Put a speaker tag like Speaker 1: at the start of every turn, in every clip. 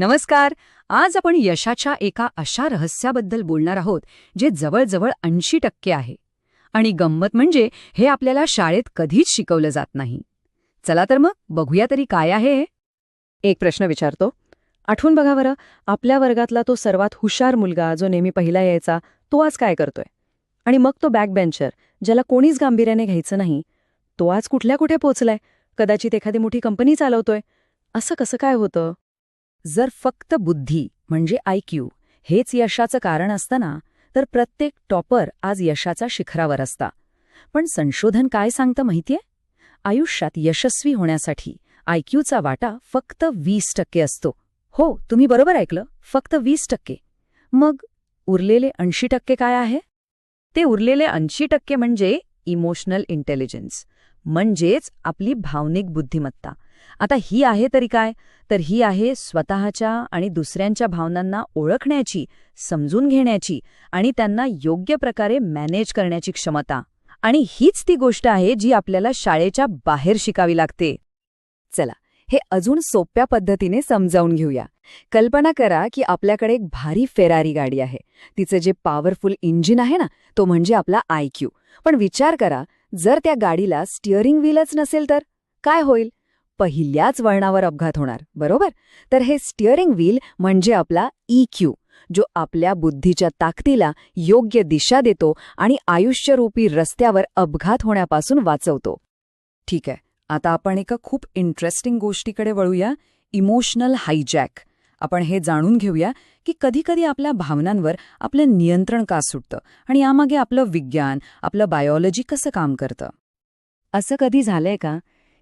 Speaker 1: नमस्कार. आज आपण यशाच्या एका अशा रहस्याबद्दल बोलणार आहोत जे जवळजवळ ऐंशी टक्के आहे. आणि गंमत म्हणजे हे आपल्याला शाळेत कधीच शिकवलं जात नाही. चला तर मग बघूया तरी काय आहे हे.
Speaker 2: एक प्रश्न विचारतो. आठवून बघा बरं आपल्या वर्गातला तो सर्वात हुशार मुलगा जो नेहमी पहिला यायचा तो आज काय करतोय? आणि मग तो बॅकबेंचर ज्याला कोणीच गांभीर्याने घ्यायचं नाही तो आज कुठल्या कुठे पोचलाय? कदाचित एखादी मोठी कंपनी चालवतोय. असं कसं काय होतं?
Speaker 1: जर फक्त बुद्धी म्हणजे आयक्यू हेच यशाचं कारण असताना तर प्रत्येक टॉपर आज यशाचा शिखरावर असता. पण संशोधन काय सांगतं माहितीये? आयुष्यात यशस्वी होण्यासाठी आयक्यूचा वाटा फक्त वीस टक्के असतो. हो तुम्ही बरोबर ऐकलं फक्त वीस टक्के. मग उरलेले ऐंशी टक्के काय आहे? ते उरलेले ऐंशी टक्के म्हणजे इमोशनल इंटेलिजन्स म्हणजेच आपली भावनिक बुद्धिमत्ता. आता ही आहे तरी काय? तर ही आहे स्वतःच्या आणि दुसऱ्यांच्या भावनांना ओळखण्याची समजून घेण्याची आणि त्यांना योग्य प्रकारे मॅनेज करण्याची क्षमता. आणि हीच ती गोष्ट आहे जी आपल्याला शाळेच्या बाहेर शिकावी लागते. चला हे अजून सोप्या पद्धतीने समजावून घेऊया. कल्पना करा की आपल्याकडे एक भारी फेरारी गाडी आहे. तिचं जे पॉवरफुल इंजिन आहे ना तो म्हणजे आपला आयक्यू पण विचार करा जर त्या गाडीला स्टिअरिंग व्हीलच नसेल तर काय होईल? पहिल्याच वळणावर अपघात होणार बरोबर? तर हे स्टिअरिंग व्हील म्हणजे आपला ई क्यू जो आपल्या बुद्धीच्या ताकदीला योग्य दिशा देतो आणि आयुष्यरूपी रस्त्यावर अपघात होण्यापासून वाचवतो. ठीक आहे आता आपण एका खूप इंटरेस्टिंग गोष्टीकडे वळूया इमोशनल हायजॅक आपण हे जाणून घेऊया की कधीकधी आपल्या भावनांवर आपलं नियंत्रण का सुटतं आणि यामागे आपलं विज्ञान आपलं बायोलॉजी कसं काम करतं. असं कधी झालंय का?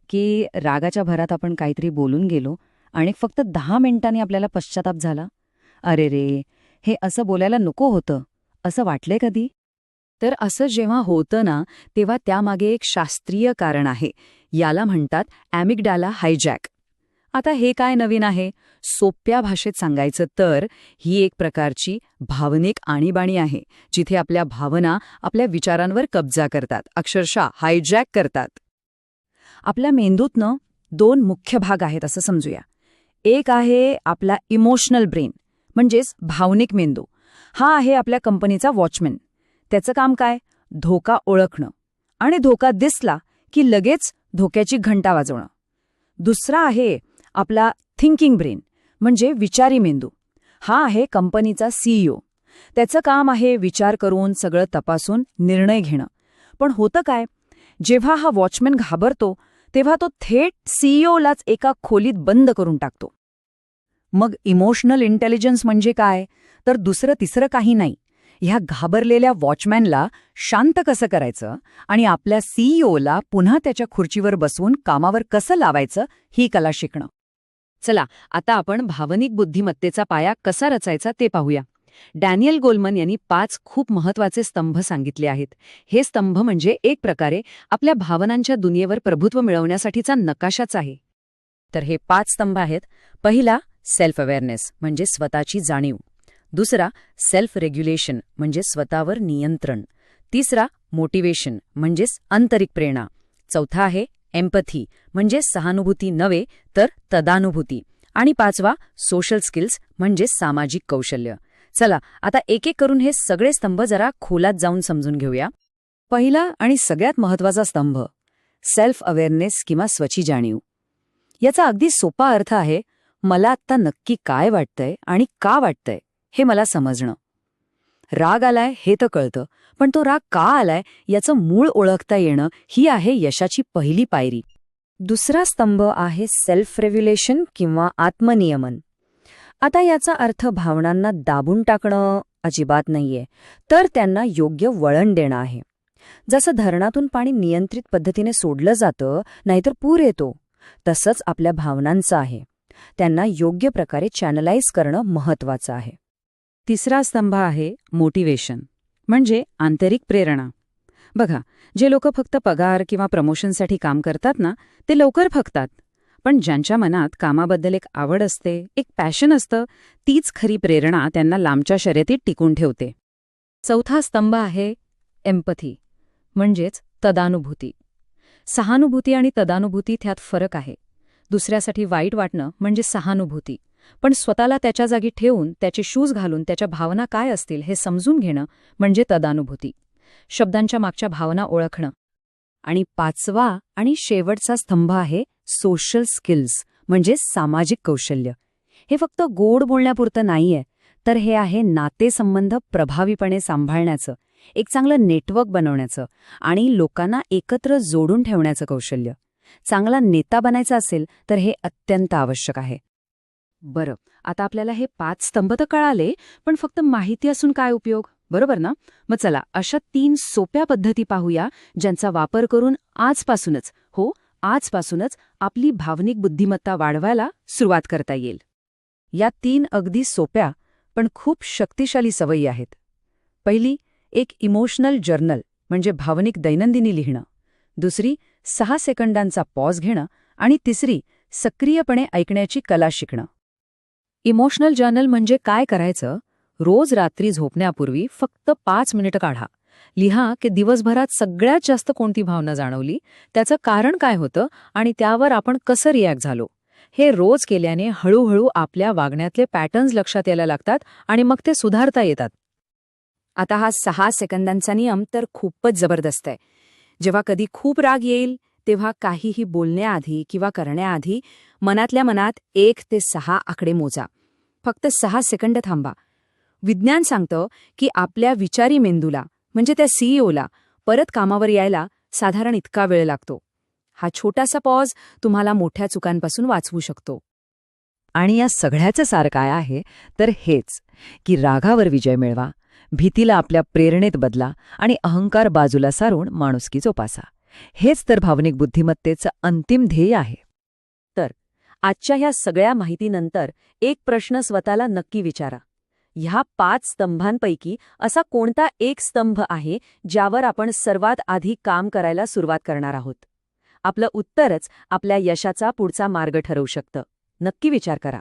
Speaker 1: की रागाच्या भरात आपण काहीतरी बोलून गेलो आणि फक्त दहा मिनिटांनी आपल्याला पश्चाताप झाला. अरे रे हे असं बोलायला नको होतं. असं वाटलंय कधी? तर असं जेव्हा होतं ना तेव्हा त्यामागे एक शास्त्रीय कारण आहे. याला म्हणतात ॲमिगडाला हायजॅक. आता हे काय नवीन आहे? सोप्या भाषेत सांगायचं तर ही एक प्रकारची भावनिक आणीबाणी आहे जिथे आपल्या भावना आपल्या विचारांवर कब्जा करतात. अक्षरशः हायजॅक करतात. आपल्या मेंदूतनं दोन मुख्य भाग आहेत असं समजूया. एक आहे आपला इमोशनल ब्रेन म्हणजेच भावनिक मेंदू. हा आहे आपल्या कंपनीचा वॉचमॅन. त्याचं काम काय? धोका ओळखणं. आणि धोका दिसला की लगेच धोक्याची घंटा वाजवणं. दुसरा आहे आपला थिंकिंग ब्रेन म्हणजे विचारी मेंदू. हा आहे कंपनीचा सीईओ त्याचं काम आहे विचार करून सगळं तपासून निर्णय घेणं. पण होतं काय? जेव्हा हा वॉचमॅन घाबरतो तेव्हा तो थेट सीईओलाच एका खोलीत बंद करून टाकतो. मग इमोशनल इंटेलिजन्स म्हणजे काय? तर दुसरं तिसरं काही नाही. ह्या घाबरलेल्या वॉचमॅनला शांत कसं करायचं आणि आपल्या सीईओला पुन्हा त्याच्या खुर्चीवर बसवून कामावर कसं लावायचं ही कला शिकणं. चला आता आपण भावनिक बुद्धिमत्तेचा पाया कसा रचायचा ते पाहूया. डॅनियल गोलमन यांनी पाच खूप महत्त्वाचे स्तंभ सांगितले आहेत. हे स्तंभ म्हणजे एक प्रकारे आपल्या भावनांच्या दुनियेवर प्रभुत्व मिळवण्यासाठीचा नकाशाच आहे. तर हे पाच स्तंभ आहेत. पहिला सेल्फ अवेअरनेस म्हणजे स्वतःची जाणीव. दुसरा सेल्फ रेग्युलेशन म्हणजे स्वतःवर नियंत्रण. तिसरा मोटिवेशन म्हणजेच आंतरिक प्रेरणा. चौथा आहे एम्पथी म्हणजे सहानुभूती नव्हे तर तदानुभूती. आणि पाचवा सोशल स्किल्स म्हणजे सामाजिक कौशल्य. चला आता एक एक करून हे सगळे स्तंभ जरा खोलात जाऊन समजून घेऊया. पहिला आणि सगळ्यात महत्त्वाचा स्तंभ सेल्फ अवेअरनेस किंवा स्वची जाणीव. याचा अगदी सोपा अर्थ आहे मला आत्ता नक्की काय वाटतंय आणि का वाटतंय हे मला समजणं. राग आलाय हे तर कळतं पण तो राग का आलाय याचं मूळ ओळखता येणं ही आहे यशाची पहिली पायरी. दुसरा स्तंभ आहे सेल्फ रेव्ह्युलेशन किंवा आत्मनियमन. आता याचा अर्थ भावनांना दाबून टाकणं अजिबात नाहीये. तर त्यांना योग्य वळण देणं आहे. जसं धरणातून पाणी नियंत्रित पद्धतीने सोडलं जातं नाहीतर पूर येतो तसंच आपल्या भावनांचं आहे. त्यांना योग्य प्रकारे चॅनलाइज करणं महत्वाचं आहे. तिसरा स्तंभ आहे मोटिवेशन म्हणजे आंतरिक प्रेरणा. बघा जे लोक फक्त पगार किंवा प्रमोशनसाठी काम करतात ना ते लवकर फकतात. पण ज्यांच्या मनात कामाबद्दल एक आवड असते एक पॅशन असतं तीच खरी प्रेरणा त्यांना लांबच्या शर्यतीत टिकून ठेवते. चौथा स्तंभ आहे एम्पथी म्हणजेच तदानुभूती. सहानुभूती आणि तदानुभूती त्यात फरक आहे. दुसऱ्यासाठी वाईट वाटणं म्हणजे सहानुभूती पण स्वतःला त्याच्या जागी ठेवून त्याचे शूज घालून त्याच्या भावना काय असतील हे समजून घेणं म्हणजे तदानुभूती. शब्दांच्या मागच्या भावना ओळखणं. आणि पाचवा आणि शेवटचा स्तंभ आहे सोशल स्किल्स म्हणजे सामाजिक कौशल्य. हे फक्त गोड बोलण्यापुरतं नाहीये तर हे आहे नातेसंबंध प्रभावीपणे सांभाळण्याचं एक चांगलं नेटवर्क बनवण्याचं आणि लोकांना एकत्र जोडून ठेवण्याचं कौशल्य. चांगला नेता बनायचा असेल तर हे अत्यंत आवश्यक आहे. बरं आता आपल्याला हे पाच स्तंभ तर कळाले पण फक्त माहिती असून काय उपयोग? बरोबर ना? मग चला अशा तीन सोप्या पद्धती पाहूया ज्यांचा वापर करून आजपासूनच. हो आजपासूनच आपली भावनिक बुद्धिमत्ता वाढवायला सुरुवात करता येईल. या तीन अगदी सोप्या पण खूप शक्तिशाली सवयी आहेत. पहिली एक इमोशनल जर्नल म्हणजे भावनिक दैनंदिनी लिहिणं. दुसरी सहा सेकंदांचा पॉज घेणं. आणि तिसरी सक्रियपणे ऐकण्याची कला शिकणं. इमोशनल जर्नल म्हणजे काय करायचं? रोज रात्री झोपण्यापूर्वी फक्त पाच मिनिटं काढा. लिहा की दिवसभरात सगळ्यात जास्त कोणती भावना जाणवली? त्याचं कारण काय होतं? आणि त्यावर आपण कसं रिॲक्ट झालो? हे रोज केल्याने हळूहळू आपल्या वागण्यातले पॅटर्न्स लक्षात यायला लागतात आणि मग ते सुधारता येतात. आता हा सहा सेकंदांचा नियम तर खूपच जबरदस्त आहे. जेव्हा कधी खूप राग येईल तेव्हा काहीही बोलण्याआधी किंवा करण्याआधी मनातल्या मनात एक ते सहा आकडे मोजा. फक्त सहा सेकंद थांबा. विज्ञान सांगतं की आपल्या विचारी मेंदूला म्हणजे त्या सीईओला परत कामावर यायला साधारण इतका वेळ लागतो. हा छोटासा पॉज तुम्हाला मोठ्या चुकांपासून वाचवू शकतो. आणि या सगळ्याचं सार काय आहे तर हेच की रागावर विजय मिळवा भीतीला आपल्या प्रेरणेत बदला आणि अहंकार बाजूला सारून माणुसकी जोपासा. हेच तर भावनिक बुद्धिमत्तेचं अंतिम ध्येय आहे. तर आजच्या ह्या सगळ्या माहितीनंतर एक प्रश्न स्वतःला नक्की विचारा. ह्या पाच स्तंभांपैकी असा कोणता एक स्तंभ आहे ज्यावर आपण सर्वात आधी काम करायला सुरुवात करणार आहोत? आपलं उत्तरच आपल्या यशाचा पुढचा मार्ग ठरवू शकतं. नक्की विचार करा.